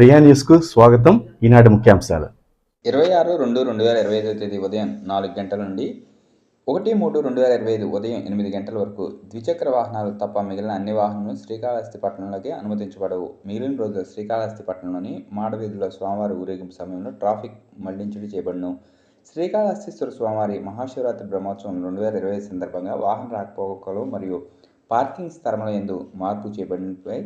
ప్రియా న్యూస్కు స్వాగతం. ఈనాటి ముఖ్యాంశాలు. ఇరవై ఆరు రెండు రెండు వేల ఇరవై ఐదో తేదీ ఉదయం నాలుగు గంటల నుండి ఒకటి మూడు రెండు వేల ఇరవై ఐదు ఉదయం ఎనిమిది గంటల వరకు ద్విచక్ర వాహనాలు తప్ప మిగిలిన అన్ని వాహనాలు శ్రీకాళహస్తి పట్టణంలోకి అనుమతించబడవు. మిగిలిన రోజులు శ్రీకాళహస్తి పట్టణంలోని మాడవీధిలో స్వామివారి ఊరేగింపు సమయంలో ట్రాఫిక్ మళ్ళించుడు చేయబడను. శ్రీకాళహస్తీశ్వర స్వామివారి మహాశివరాత్రి బ్రహ్మోత్సవం రెండు వేల ఇరవై ఐదు సందర్భంగా వాహన రాకపోకలు మరియు పార్కింగ్ స్థలముల ఎందు మార్పు చేయబడినపై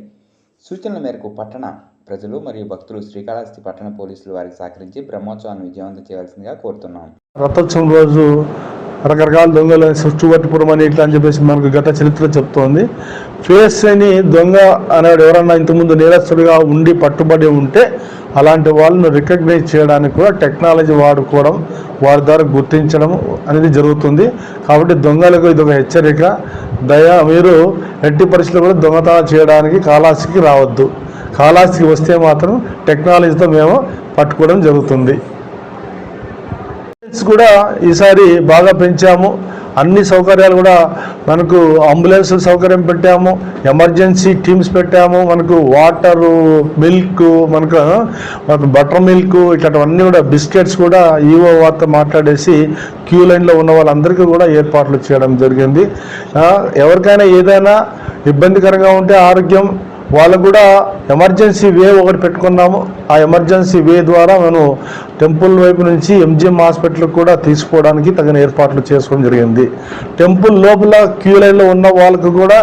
సూచనల మేరకు పట్టణ ప్రజలు మరియు భక్తులు శ్రీకాళహస్తి పట్టణ పోలీసులు వారికి సహకరించి బ్రహ్మోత్సవాన్ని విజయవంతం చేయవలసిందిగా కోరుతున్నాం. రథోత్సవం రోజు రకరకాల దొంగలు చుట్టుపట్టుపురం అని ఇట్లా అని చెప్పేసి మనకు గత చరిత్ర చెప్తోంది. ఫేస్ అని దొంగ అనేవాడు ఎవరన్నా ఇంతకుముందు నేరస్తుడిగా ఉండి పట్టుబడి ఉంటే అలాంటి వాళ్ళను రికగ్నైజ్ చేయడానికి కూడా టెక్నాలజీ వాడుకోవడం వారి ద్వారా గుర్తించడం అనేది జరుగుతుంది. కాబట్టి దొంగలకు ఇది ఒక హెచ్చరిక. దయ మీరు ఎట్టి పరిస్థితుల్లో కూడా దొంగతనం చేయడానికి కాలాసికి రావద్దు. కాలాస్తికి వస్తే మాత్రం టెక్నాలజీతో మేము పట్టుకోవడం జరుగుతుంది. కూడా ఈసారి బాగా పెంచాము. అన్ని సౌకర్యాలు కూడా మనకు అంబులెన్స్ సౌకర్యం పెట్టాము. ఎమర్జెన్సీ టీమ్స్ పెట్టాము. మనకు వాటరు మిల్క్ మనకు మనకు బటర్ మిల్క్ ఇట్లాంటివన్నీ కూడా బిస్కెట్స్ కూడా ఈవో వార్త మాట్లాడేసి క్యూ లైన్లో ఉన్న వాళ్ళందరికీ కూడా ఏర్పాట్లు చేయడం జరిగింది. ఎవరికైనా ఏదైనా ఇబ్బందికరంగా ఉంటే ఆరోగ్యం వాళ్ళకు కూడా ఎమర్జెన్సీ వే ఒకటి పెట్టుకున్నాము ఆ ఎమర్జెన్సీ వే ద్వారా మనం టెంపుల్ వైపు నుంచి ఎంజిఎం హాస్పిటల్కి కూడా తీసుకోవడానికి తగిన ఏర్పాట్లు చేసుకోవడం జరిగింది. టెంపుల్ లోపల క్యూ లైన్లో ఉన్న వాళ్ళకు కూడా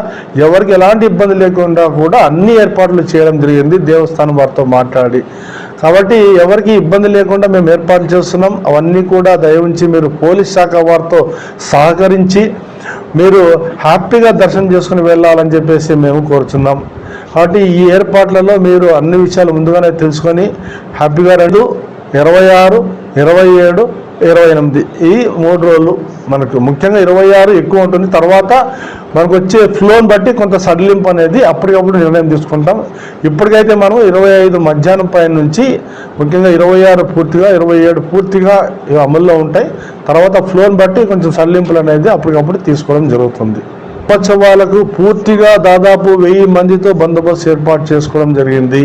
ఎవరికి ఎలాంటి ఇబ్బంది లేకుండా కూడా అన్ని ఏర్పాట్లు చేయడం జరిగింది. దేవస్థానం వారితో మాట్లాడి. కాబట్టి ఎవరికి ఇబ్బంది లేకుండా మేము ఏర్పాట్లు చేస్తున్నాం. అవన్నీ కూడా దయవుంచి మీరు పోలీస్ శాఖ వారితో సహకరించి మీరు హ్యాపీగా దర్శనం చేసుకుని వెళ్ళాలని చెప్పేసి మేము కోరుచున్నాం. కాబట్టి ఈ ఏర్పాట్లలో మీరు అన్ని విషయాలు ముందుగానే తెలుసుకొని హ్యాపీగా రెండు ఇరవై ఆరు ఇరవై ఏడు ఇరవై ఎనిమిది. ఈ మూడు రోజులు మనకు ముఖ్యంగా ఇరవై ఆరు ఎక్కువ ఉంటుంది. తర్వాత మనకు వచ్చే ఫ్లోని బట్టి కొంత సడలింపు అనేది అప్పటికప్పుడు నిర్ణయం తీసుకుంటాం. ఇప్పటికైతే మనం ఇరవై ఐదు మధ్యాహ్నం పైన నుంచి ముఖ్యంగా ఇరవై ఆరు పూర్తిగా ఇరవై ఏడు పూర్తిగా ఇవి అమల్లో ఉంటాయి. తర్వాత ఫ్లోని బట్టి కొంచెం సడలింపులు అనేది అప్పటికప్పుడు తీసుకోవడం జరుగుతుంది. ఉత్సవాలకు పూర్తిగా దాదాపు వెయ్యి మందితో బందోబస్తు ఏర్పాటు చేసుకోవడం జరిగింది.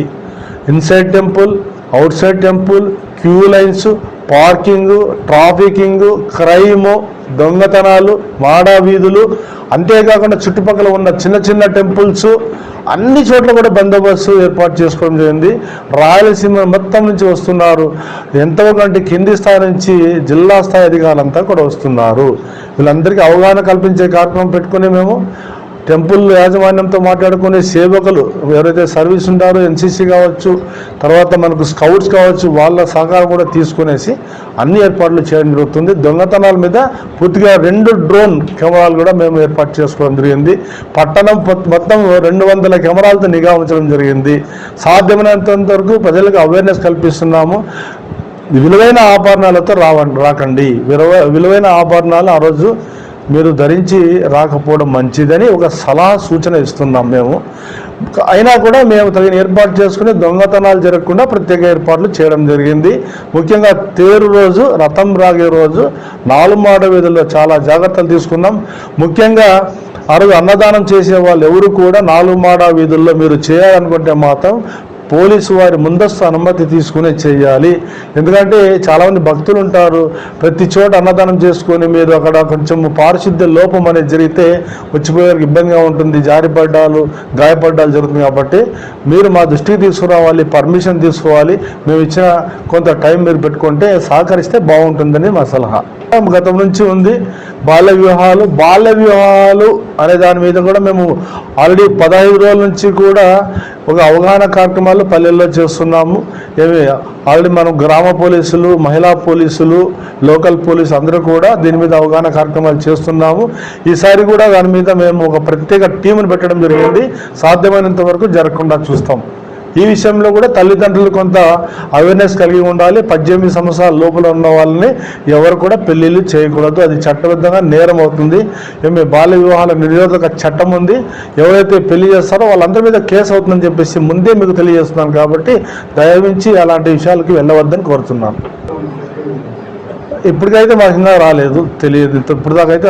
Inside temple outside temple queue lines parking trafficking crime దొంగతనాలు మాడా వీధులు అంతేకాకుండా చుట్టుపక్కల ఉన్న చిన్న చిన్న టెంపుల్స్ అన్ని చోట్ల కూడా బందోబస్తు ఏర్పాటు చేసుకోవడం జరిగింది. రాయలసీమ మొత్తం నుంచి వస్తున్నారు. ఎంతో కంటే కింది స్థాయి నుంచి జిల్లా స్థాయి అధికారులంతా కూడా వస్తున్నారు. వీళ్ళందరికీ అవగాహన కల్పించే కార్యక్రమం పెట్టుకుని మేము టెంపుల్ యాజమాన్యంతో మాట్లాడుకునే సేవకులు ఎవరైతే సర్వీస్ ఉంటారో ఎన్సీసీ కావచ్చు తర్వాత మనకు స్కౌట్స్ కావచ్చు వాళ్ళ సహకారం కూడా తీసుకునేసి అన్ని ఏర్పాట్లు చేయడం జరుగుతుంది. దొంగతనాల మీద పూర్తిగా రెండు డ్రోన్ కెమెరాలు కూడా మేము ఏర్పాటు చేసుకోవడం జరిగింది. పట్టణం మొత్తం రెండు వందల కెమెరాలతో నిఘా ఉంచడం జరిగింది. సాధ్యమైనంత వరకు ప్రజలకు అవేర్నెస్ కల్పిస్తున్నాము. విలువైన ఆభరణాలతో రావండి రాకండి. విలువ విలువైన ఆభరణాలు ఆ రోజు మీరు ధరించి రాకపోవడం మంచిదని ఒక సలహా సూచన ఇస్తున్నాం మేము. అయినా కూడా మేము తగిన ఏర్పాటు చేసుకుని దొంగతనాలు జరగకుండా ప్రత్యేక ఏర్పాట్లు చేయడం జరిగింది. ముఖ్యంగా తేరు రోజు రథం రాగే రోజు నాలుమాడ వీధుల్లో చాలా జాగ్రత్తలు తీసుకున్నాం. ముఖ్యంగా ఆ రోజు అన్నదానం చేసే వాళ్ళు ఎవరు కూడా నాలుగు మాడ వీధుల్లో మీరు చేయాలనుకుంటే మాత్రం పోలీసు వారి ముందస్తు అనుమతి తీసుకునే చేయాలి. ఎందుకంటే చాలామంది భక్తులు ఉంటారు. ప్రతి చోట అన్నదానం చేసుకొని మీరు అక్కడ కొంచెం పారిశుద్ధ్య లోపం అనేది జరిగితే వచ్చిపోయేవారికి ఇబ్బందిగా ఉంటుంది. జారిపడ్డాలు గాయపడ్డాలు జరుగుతుంది కాబట్టి మీరు మా దృష్టికి తీసుకురావాలి పర్మిషన్ తీసుకోవాలి. మేము ఇచ్చిన కొంత టైం మీరు పెట్టుకుంటే సహకరిస్తే బాగుంటుందని మా సలహా. గతం నుంచి ఉంది. బాల్య వివాహాలు బాల్య వివాహాలు అనే దాని మీద కూడా మేము ఆల్రెడీ పదహైదు రోజుల నుంచి కూడా ఒక అవగాహన కార్యక్రమాలు పల్లెల్లో చేస్తున్నాము. ఏమి ఆల్రెడీ మనం గ్రామ పోలీసులు మహిళా పోలీసులు లోకల్ పోలీసు అందరూ కూడా దీని మీద అవగాహన కార్యక్రమాలు చేస్తున్నాము. ఈసారి కూడా దాని మీద మేము ఒక ప్రత్యేక టీంను పెట్టడం జరిగింది. సాధ్యమైనంత వరకు జరగకుండా చూస్తాం. ఈ విషయంలో కూడా తల్లిదండ్రులు కొంత అవేర్నెస్ కలిగి ఉండాలి. పద్దెనిమిది సంవత్సరాల లోపల ఉన్న వాళ్ళని ఎవరు కూడా పెళ్ళిళ్ళు చేయకూడదు. అది చట్టబద్ధంగా నేరం అవుతుంది. ఏమి బాల్య వివాహాల నిరోధక చట్టం ఉంది. ఎవరైతే పెళ్ళి చేస్తారో వాళ్ళందరి మీద కేసు అవుతుందని చెప్పేసి ముందే మీకు తెలియజేస్తున్నాను కాబట్టి దయవించి అలాంటి విషయాలకి వెళ్ళవద్దని కోరుతున్నాను. ఇప్పటికైతే మాకు ఇంకా రాలేదు. తెలియదు. ఇప్పుడు దాకా అయితే